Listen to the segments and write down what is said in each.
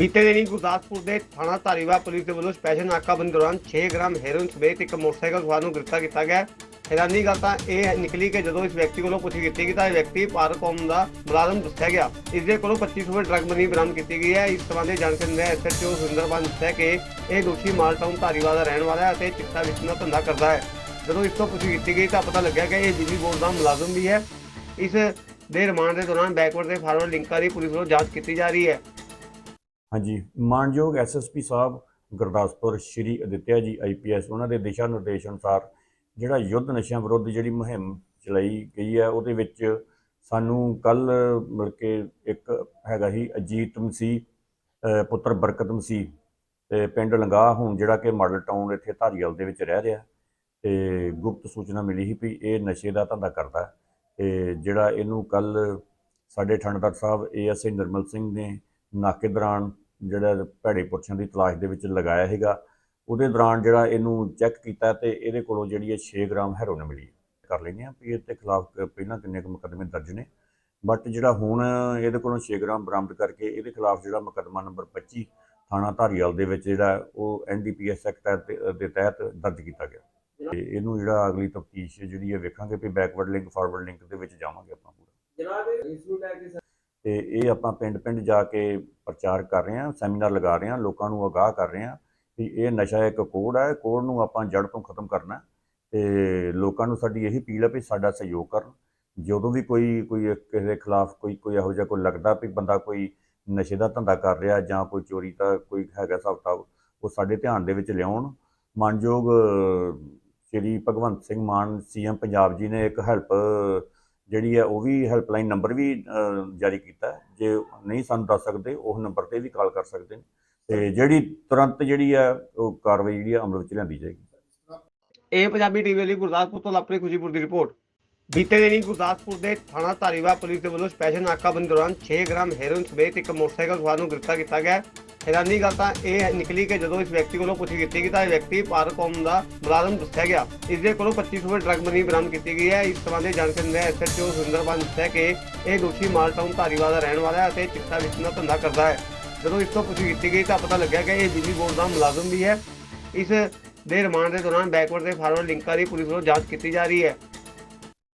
ਬੀਤੇ ਦਿਨੀ ਗੁਰਦਾਸਪੁਰ ਦੇ ਥਾਣਾ ਧਾਰੀਵਾਲ ਪੁਲਿਸ ਦੇ ਵੱਲੋਂ ਸਪੈਸ਼ਲ ਨਾਕਾਬੰਦੀ ਦੌਰਾਨ 6 ਗ੍ਰਾਮ ਹੈਰੋਇਨ ਸਮੇਤ ਇੱਕ ਮੋਟਰਸਾਈਕਲ ਸਵਾਰ ਨੂੰ ਗ੍ਰਿਫਤਾਰ ਕੀਤਾ ਗਿਆ। ਹੈਰਾਨੀ ਗੱਲ ਤਾਂ ਇਹ ਨਿਕਲੀ ਕਿ ਜਦੋਂ ਇਸ ਵਿਅਕਤੀ ਕੋਲੋਂ ਪੁੱਛ ਕੀਤੀ ਗਈ ਤਾਂ ਇਹ ਵਿਅਕਤੀ ਭਾਰਤ ਦਾ ਮੁਲਾਜ਼ਮ ਦੱਸਿਆ ਗਿਆ। ਇਸ ਦੇ ਕੋਲੋਂ 25 ਰੁਪਏ ਡਰੱਗ ਮਨੀ ਬਰਾਮਦ ਕੀਤੀ ਗਈ ਹੈ। ਇਸ ਸੰਬੰਧੀ ਜਾਣਕਾਰੀ ਦਿੰਦੇ ਐਸਐਚਓ ਸੁੰਦਰਬਨ ਦੱਸਿਆ ਕਿ ਇਹ ਦੋਸ਼ੀ ਮਾਲਟਾਊਨ ਧਾਰੀਵਾਲ ਦਾ ਰਹਿਣ ਵਾਲਾ ਹੈ ਅਤੇ ਚਿੱਟਾ ਵੇਚਣ ਦਾ ਧੰਦਾ ਕਰਦਾ ਹੈ। ਜਦੋਂ ਇਸ ਤੋਂ ਪੁੱਛੀ ਕੀਤੀ ਗਈ ਤਾਂ ਪਤਾ ਲੱਗਿਆ ਕਿ ਇਹ ਬਿਜਲੀ ਬੋਰਡ ਦਾ ਮੁਲਾਜ਼ਮ ਵੀ ਹੈ। ਇਸ ਦੇ ਰਿਮਾਂਡ ਦੇ ਦੌਰਾਨ ਬੈਕਵਰਡ ਤੇ ਫਾਰਵਰਡ ਲਿੰਕਾਂ ਦੀ ਪੁਲਿਸ ਵੱਲੋਂ ਜਾਂਚ ਕੀਤੀ ਜਾ ਰਹੀ ਹੈ। ਹਾਂਜੀ, ਮਾਨਯੋਗ ਐਸਐਸਪੀ ਸਾਹਿਬ ਗੁਰਦਾਸਪੁਰ, ਸ਼੍ਰੀ ਅਦਿੱਤਿਆ ਜੀ ਆਈਪੀਐਸ ਉਹਨਾਂ ਦੇ ਦਿਸ਼ਾ ਨਿਰਦੇਸ਼ ਅਨੁਸਾਰ ਜਿਹੜਾ ਯੁੱਧ ਨਸ਼ਿਆਂ ਵਿਰੁੱਧ ਜਿਹੜੀ ਮੁਹਿੰਮ ਚਲਾਈ ਗਈ ਹੈ, ਉਹਦੇ ਵਿੱਚ ਸਾਨੂੰ ਕੱਲ ਮਿਲ ਕੇ ਇੱਕ ਹੈਗਾ ਸੀ, ਅਜੀਤ ਮਸੀ ਪੁੱਤਰ ਬਰਕਤ ਮਸੀਹ ਤੇ ਪਿੰਡ ਲੰਗਾ ਹੁਣ ਜਿਹੜਾ ਕਿ ਮਾਡਲ ਟਾਊਨ ਇੱਥੇ ਧਾਰੀਵਾਲ ਦੇ ਵਿੱਚ ਰਹਿ ਰਿਹਾ ਤੇ ਗੁਪਤ ਸੂਚਨਾ ਮਿਲੀ ਸੀ ਵੀ ਇਹ ਨਸ਼ੇ ਦਾ ਧੰਦਾ ਕਰਦਾ ਹੈ ਤੇ ਜਿਹੜਾ ਇਹਨੂੰ ਕੱਲ ਸਾਡੇ ਠੰਡਦਾਰ ਸਾਹਿਬ ਏਐਸਆਈ ਨਿਰਮਲ ਸਿੰਘ ਨੇ ਨਾਕੇ ਦੌਰਾਨ ਜਿਹੜਾ ਭੈੜੇ ਪੁਰਸ਼ਾਂ ਦੀ ਤਲਾਸ਼ ਦੇ ਵਿੱਚ ਲਗਾਇਆ ਹੈਗਾ ਉਹਦੇ ਦੌਰਾਨ ਜਿਹੜਾ ਇਹਨੂੰ ਚੈੱਕ ਕੀਤਾ ਤੇ ਇਹਦੇ ਕੋਲੋਂ ਜਿਹੜੀ ਹੈ 6 ਗ੍ਰਾਮ ਹੈਰੋਇਨ ਮਿਲੀ ਕਰ ਲੈਂਦੇ ਆ ਵੀ ਇਹਦੇ ਖਿਲਾਫ ਪਹਿਲਾਂ ਕਿੰਨੇ ਕੁ ਮੁਕੱਦਮੇ ਦਰਜ ਨੇ ਬਟ ਜਿਹੜਾ ਹੁਣ ਇਹਦੇ ਕੋਲੋਂ 6 ਗ੍ਰਾਮ ਬਰਾਮਦ ਕਰਕੇ ਇਹਦੇ ਖਿਲਾਫ ਜਿਹੜਾ ਮੁਕੱਦਮਾ ਨੰਬਰ 25 ਥਾਣਾ ਧਾਰੀਵਾਲ ਦੇ ਵਿੱਚ ਜਿਹੜਾ ਉਹ ਐਨਡੀਪੀਐਸ ਐਕਟ ਦੇ- ਤਹਿਤ ਦਰਜ ਕੀਤਾ ਗਿਆ। ਤੇ ਇਹਨੂੰ ਜਿਹੜਾ ਅਗਲੀ ਤਫਤੀਸ਼ ਜਿਹੜੀ ਹੈ ਵੇਖਾਂਗੇ ਵੀ ਬੈਕਵਰਡ ਲਿੰਕ ਫਾਰਵਰਡ ਲਿੰਕ ਦੇ ਵਿੱਚ ਜਾਵਾਂਗੇ ਆਪਾਂ ਪੂਰਾ। ਜਨਾਬ, ਇਸ ਨੂੰ ਲੈ ਕੇ ਤੇ ਇਹ ਆਪਾਂ ਪਿੰਡ-ਪਿੰਡ ਜਾ ਕੇ ਪ੍ਰਚਾਰ ਕਰ ਰਹੇ ਹਾਂ, ਸੈਮੀਨਾਰ ਲਗਾ ਰਹੇ ਹਾਂ, ਲੋਕਾਂ ਨੂੰ ਅਗਾਹ ਕਰ ਰਹੇ ਹਾਂ ਕਿ ਇਹ ਨਸ਼ਾ ਇੱਕ ਕੋੜ ਹੈ, ਕੋੜ ਨੂੰ ਆਪਾਂ ਜੜ ਤੋਂ ਖਤਮ ਕਰਨਾ ਹੈ ਤੇ ਲੋਕਾਂ ਨੂੰ ਸਾਡੀ ਇਹੀ ਅਪੀਲ ਹੈ ਵੀ ਸਾਡਾ ਸਹਿਯੋਗ ਕਰਨ। ਜਦੋਂ ਵੀ ਕੋਈ ਕੋਈ ਕਿਸੇ ਦੇ ਖਿਲਾਫ ਕੋਈ ਕੋਈ ਇਹੋ ਜਿਹਾ ਕੋਈ ਲੱਗਦਾ ਵੀ ਬੰਦਾ ਕੋਈ ਨਸ਼ੇ ਦਾ ਧੰਦਾ ਕਰ ਰਿਹਾ ਜਾਂ ਕੋਈ ਚੋਰੀ ਦਾ ਕੋਈ ਹੈਗਾ ਹਿਸਾਬ ਉਹ ਸਾਡੇ ਧਿਆਨ ਦੇ ਵਿੱਚ ਲਿਆਉਣ। ਮਾਨਯੋਗ ਸ਼੍ਰੀ ਭਗਵੰਤ ਸਿੰਘ ਮਾਨ ਸੀਐਮ ਪੰਜਾਬ ਜੀ ਨੇ ਇੱਕ ਹੈਲਪ ਜਿਹੜੀ ਹੈ ਉਹ ਵੀ ਹੈਲਪਲਾਈਨ ਨੰਬਰ ਵੀ ਜਾਰੀ ਕੀਤਾ ਜੇ ਨਹੀਂ ਸਾਨੂੰ ਦੱਸ ਸਕਦੇ ਉਹ ਨੰਬਰ ਤੇ ਵੀ ਕਾਲ ਕਰ ਸਕਦੇ ਨੇ। ਤੇ ਜਿਹੜੀ ਤੁਰੰਤ ਜਿਹੜੀ ਹੈ, ਉਹ ਕਾਰਵਾਈ ਜਿਹੜੀ ਹੈ ਅਮਲ ਵਿੱਚ ਲਿਆਂਦੀ ਜਾਏਗੀ। ਇਹ ਪੰਜਾਬੀ ਟੀਵੀ ਲਈ ਗੁਰਦਾਸਪੁਰ ਤੋਂ ਲਵਪ੍ਰੀਤ ਖੁਸ਼ੀਪੁਰ ਦੀ ਰਿਪੋਰਟ। ਬੀਤੇ ਦਿਨੀ ਗੁਰਦਾਸਪੁਰ ਦੇ ਥਾਣਾ ਧਾਰੀਵਾਲ ਪੁਲਿਸ ਦੇ ਵੱਲੋਂ ਸਪੈਸ਼ਲ ਨਾਕਾਬੰਦੀ ਦੌਰਾਨ 6 ਗ੍ਰਾਮ ਹੈਰੋਇਨ ਸਮੇਤ ਇੱਕ ਮੋਟਰਸਾਈਕਲ ਸਵਾਰ ਨੂੰ ਗ੍ਰਿਫਤਾਰ ਕੀਤਾ ਗਿਆ ਹੈਰਾਨੀ ਗੱਲ ਤਾਂ ਇਹ ਨਿਕਲੀ ਕਿ ਜਦੋਂ ਇਸ ਵਿਅਕਤੀ ਕੋਲੋਂ ਪੁੱਛ ਕੀਤੀ ਗਈ, ਤਾਂ ਇਹ ਵਿਅਕਤੀ ਭਾਰਤ ਕੌਮ ਦਾ ਮੁਲਾਜ਼ਮ ਦੱਸਿਆ ਗਿਆ। ਇਸ ਦੇ ਕੋਲੋਂ 25 ਰੁਪਏ ਡਰੱਗ ਮਨੀ ਬਰਾਮਦ ਕੀਤੀ ਗਈ ਹੈ। ਇਸ ਸੰਬੰਧੀ ਜਾਣਕਾਰੀ ਦਿੰਦੇ ਐਸਐਚਓ ਸੁੰਦਰਬਨ ਦੱਸਿਆ ਕਿ ਇਹ ਦੋਸ਼ੀ ਮਾਲਟਾਊਨ ਧਾਰੀਵਾਲ ਦਾ ਰਹਿਣ ਵਾਲਾ ਹੈ ਅਤੇ ਚਿੱਟਾ ਵੇਚਣ ਦਾ ਧੰਦਾ ਕਰਦਾ ਹੈ। ਜਦੋਂ ਇਸ ਤੋਂ ਪੁੱਛ ਕੀਤੀ ਗਈ, ਤਾਂ ਪਤਾ ਲੱਗਿਆ ਕਿ ਇਹ ਬਿਜਲੀ ਬੋਰਡ ਦਾ ਮੁਲਾਜ਼ਮ ਵੀ ਹੈ। ਇਸ ਦੇ ਰਿਮਾਂਡ ਦੇ ਦੌਰਾਨ ਬੈਕਵਰਡ ਤੇ ਫਾਰਵਰਡ ਲਿੰਕਾਂ ਦੀ ਪੁਲਿਸ ਵੱਲੋਂ ਜਾਂਚ ਕੀਤੀ ਜਾ ਰਹੀ ਹੈ।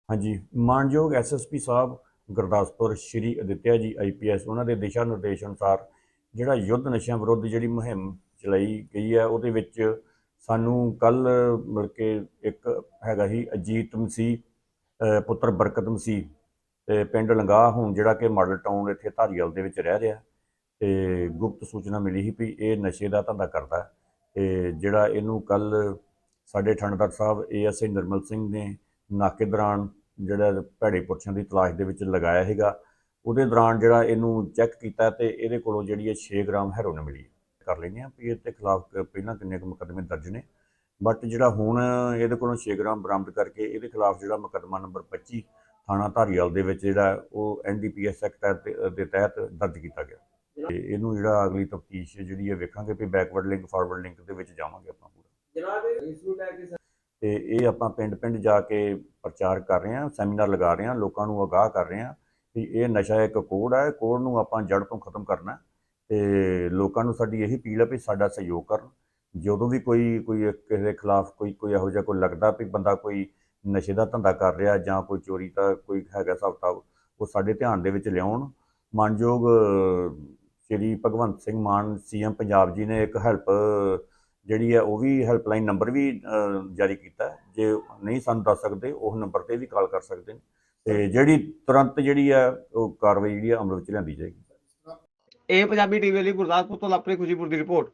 ਹਾਂਜੀ, ਮਾਨਯੋਗ ਐਸਐਸਪੀ ਸਾਹਿਬ ਗੁਰਦਾਸਪੁਰ, ਸ਼੍ਰੀ ਅਦਿੱਤਿਆ ਜੀ ਆਈਪੀਐਸ ਉਹਨਾਂ ਦੇ ਦਿਸ਼ਾ ਨਿਰਦੇਸ਼ ਅਨੁਸਾਰ ਜਿਹੜਾ ਯੁੱਧ ਨਸ਼ਿਆਂ ਵਿਰੁੱਧ ਜਿਹੜੀ ਮੁਹਿੰਮ ਚਲਾਈ ਗਈ ਹੈ, ਉਹਦੇ ਵਿੱਚ ਸਾਨੂੰ ਕੱਲ ਮਿਲ ਕੇ ਇੱਕ ਹੈਗਾ ਸੀ ਅਜੀਤ ਮਸੀਹ ਪੁੱਤਰ ਬਰਕਤ ਮਸੀਹ ਤੇ ਪਿੰਡ ਲੰਗਾਹ ਹੁਣ ਜਿਹੜਾ ਕਿ ਮਾਡਲ ਟਾਊਨ ਇੱਥੇ ਧਾਰੀਵਾਲ ਦੇ ਵਿੱਚ ਰਹਿ ਰਿਹਾ ਤੇ ਗੁਪਤ ਸੂਚਨਾ ਮਿਲੀ ਸੀ ਵੀ ਇਹ ਨਸ਼ੇ ਦਾ ਧੰਦਾ ਕਰਦਾ ਹੈ ਤੇ ਜਿਹੜਾ ਇਹਨੂੰ ਕੱਲ ਸਾਡੇ ਥਾਣੇਦਾਰ ਸਾਹਿਬ ਏਐਸਆਈ ਨਿਰਮਲ ਸਿੰਘ ਨੇ ਨਾਕੇ ਦੌਰਾਨ ਜਿਹੜਾ ਭੈੜੇ ਪੁਰਸ਼ਾਂ ਦੀ ਤਲਾਸ਼ ਦੇ ਵਿੱਚ ਲਗਾਇਆ ਹੈਗਾ ਉਹਦੇ ਦੌਰਾਨ ਜਿਹੜਾ ਇਹਨੂੰ ਚੈੱਕ ਕੀਤਾ ਤੇ ਇਹਦੇ ਕੋਲੋਂ ਜਿਹੜੀ ਹੈ 6 ਗ੍ਰਾਮ ਹੈਰੋਇਨ ਮਿਲੀ ਕਰ ਲੈਂਦੇ ਆ ਵੀ ਇਹਦੇ ਖਿਲਾਫ ਪਹਿਲਾਂ ਕਿੰਨੇ ਕੁ ਮੁਕੱਦਮੇ ਦਰਜ ਨੇ। ਬਟ ਜਿਹੜਾ ਹੁਣ ਇਹਦੇ ਕੋਲੋਂ 6 ਗ੍ਰਾਮ ਬਰਾਮਦ ਕਰਕੇ ਇਹਦੇ ਖਿਲਾਫ ਜਿਹੜਾ ਮੁਕੱਦਮਾ ਨੰਬਰ 25 ਥਾਣਾ ਧਾਰੀਵਾਲ ਦੇ ਵਿੱਚ ਜਿਹੜਾ ਉਹ ਐਨਡੀਪੀਐਸ ਐਕਟ ਦੇ- ਤਹਿਤ ਦਰਜ ਕੀਤਾ ਗਿਆ। ਤੇ ਇਹਨੂੰ ਜਿਹੜਾ ਅਗਲੀ ਤਫਤੀਸ਼ ਜਿਹੜੀ ਹੈ ਵੇਖਾਂਗੇ ਵੀ ਬੈਕਵਰਡ ਲਿੰਕ ਫਾਰਵਰਡ ਲਿੰਕ ਦੇ ਵਿੱਚ ਜਾਵਾਂਗੇ ਆਪਾਂ ਪੂਰਾ। ਜਨਾਬ ਇਸ ਨੂੰ ਲੈ ਕੇ ਸਰ ਤੇ ਇਹ ਆਪਾਂ ਪਿੰਡ-ਪਿੰਡ ਜਾ ਕੇ ਪ੍ਰਚਾਰ ਕਰ ਰਹੇ ਹਾਂ ਸੈਮੀਨਾਰ ਲਗਾ ਰਹੇ ਹਾਂ ਲੋਕਾਂ ਨੂੰ ਅਗਾਹ ਕਰ ਰਹੇ ਹਾਂ। ਵੀ ਇਹ ਨਸ਼ਾ ਇੱਕ ਕੋੜ ਹੈ ਕੋੜ ਨੂੰ ਆਪਾਂ ਜੜ ਤੋਂ ਖਤਮ ਕਰਨਾ ਹੈ ਤੇ ਲੋਕਾਂ ਨੂੰ ਸਾਡੀ ਇਹੀ ਅਪੀਲ ਹੈ ਵੀ ਸਾਡਾ ਸਹਿਯੋਗ ਕਰਨ। ਜਦੋਂ ਵੀ ਕੋਈ ਕੋਈ ਕਿਸੇ ਦੇ ਖਿਲਾਫ ਕੋਈ ਕੋਈ ਇਹੋ ਜਿਹਾ ਕੋਈ ਲੱਗਦਾ ਵੀ ਬੰਦਾ ਕੋਈ ਨਸ਼ੇ ਦਾ ਧੰਦਾ ਕਰ ਰਿਹਾ ਜਾਂ ਕੋਈ ਚੋਰੀ ਦਾ ਕੋਈ ਹੈਗਾ ਹਿਸਾਬ ਕਿਤਾਬ, ਉਹ ਸਾਡੇ ਧਿਆਨ ਦੇ ਵਿੱਚ ਲਿਆਉਣ। ਮਾਨਯੋਗ ਸ਼੍ਰੀ ਭਗਵੰਤ ਸਿੰਘ ਮਾਨ ਸੀਐਮ ਪੰਜਾਬ ਜੀ ਨੇ ਇੱਕ ਹੈਲਪ ਜਿਹੜੀ ਹੈ ਉਹ ਵੀ ਹੈਲਪਲਾਈਨ ਨੰਬਰ ਵੀ ਜਾਰੀ ਕੀਤਾ ਜੇ ਨਹੀਂ ਸਾਨੂੰ ਦੱਸ ਸਕਦੇ, ਉਹ ਨੰਬਰ ਤੇ ਵੀ ਕਾਲ ਕਰ ਸਕਦੇ ਨੇ। ਤੇ ਜਿਹੜੀ ਤੁਰੰਤ ਜਿਹੜੀ ਹੈ ਉਹ ਕਾਰਵਾਈ ਜਿਹੜੀ ਆ ਅਮਲ ਵਿੱਚ ਲਿਆਂਦੀ ਜਾਏਗੀ। ਇਹ ਪੰਜਾਬੀ ਟੀਵੀ ਲਈ ਗੁਰਦਾਸਪੁਰ ਤੋਂ ਲਵਪ੍ਰੀਤ ਖੁਸ਼ੀਪੁਰ ਦੀ ਰਿਪੋਰਟ।